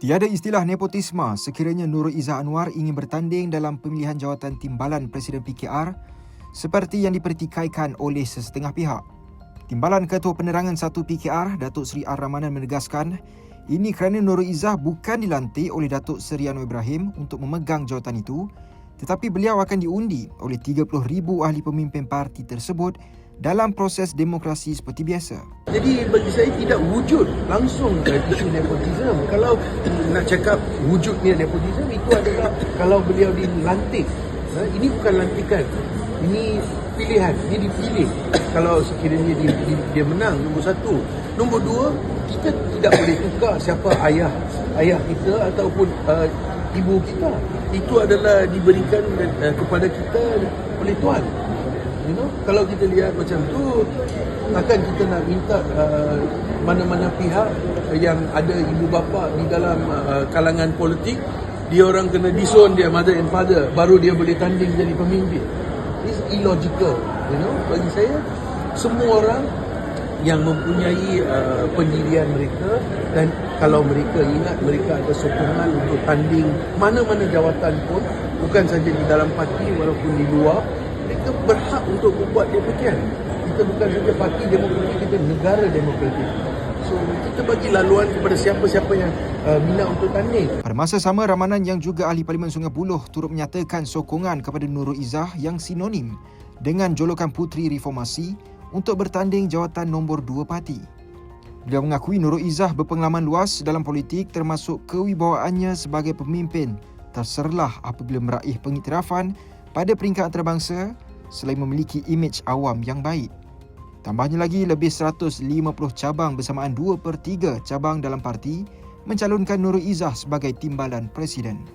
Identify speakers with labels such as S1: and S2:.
S1: Tiada istilah nepotisme sekiranya Nurul Izzah Anwar ingin bertanding dalam pemilihan jawatan timbalan Presiden PKR seperti yang dipertikaikan oleh sesetengah pihak. Timbalan Ketua Penerangan 1 PKR, Datuk Seri Ar-Rahmanan menegaskan ini kerana Nurul Izzah bukan dilantik oleh Datuk Seri Anwar Ibrahim untuk memegang jawatan itu tetapi beliau akan diundi oleh 30,000 ahli pemimpin parti tersebut dalam proses demokrasi seperti biasa.
S2: Jadi bagi saya tidak wujud langsung isu nepotisme. Kalau nak cakap wujudnya nepotisme itu adalah kalau beliau dilantik. Ha, ini bukan lantikan. Ini pilihan. Dia dipilih. Kalau sekiranya dia, dia menang nombor satu. Nombor dua, kita tidak boleh tukar siapa ayah ayah kita ataupun uh, ibu kita. Itu adalah diberikan uh, kepada kita oleh Tuhan. You know, kalau kita lihat macam tu, takkan kita nak minta uh, mana-mana pihak yang ada ibu bapa di dalam uh, kalangan politik, dia orang kena disown dia mother and father, baru dia boleh tanding jadi pemimpin. It's illogical, you know. Bagi saya, semua orang yang mempunyai uh, pendirian mereka dan kalau mereka ingat mereka ada sokongan untuk tanding mana-mana jawatan pun bukan saja di dalam parti walaupun di luar mereka berhak untuk membuat demikian. Kita bukan saja parti demokratik, kita negara demokratik. So, kita bagi laluan kepada siapa-siapa yang uh, minat untuk tanding.
S1: Pada masa sama, Ramanan yang juga ahli Parlimen Sungai Buloh turut menyatakan sokongan kepada Nurul Izzah yang sinonim dengan jolokan Puteri Reformasi untuk bertanding jawatan nombor 2 parti. Beliau mengakui Nurul Izzah berpengalaman luas dalam politik termasuk kewibawaannya sebagai pemimpin terserlah apabila meraih pengiktirafan pada peringkat antarabangsa selain memiliki imej awam yang baik. Tambahnya lagi, lebih 150 cabang bersamaan 2 per 3 cabang dalam parti mencalonkan Nurul Izzah sebagai timbalan Presiden.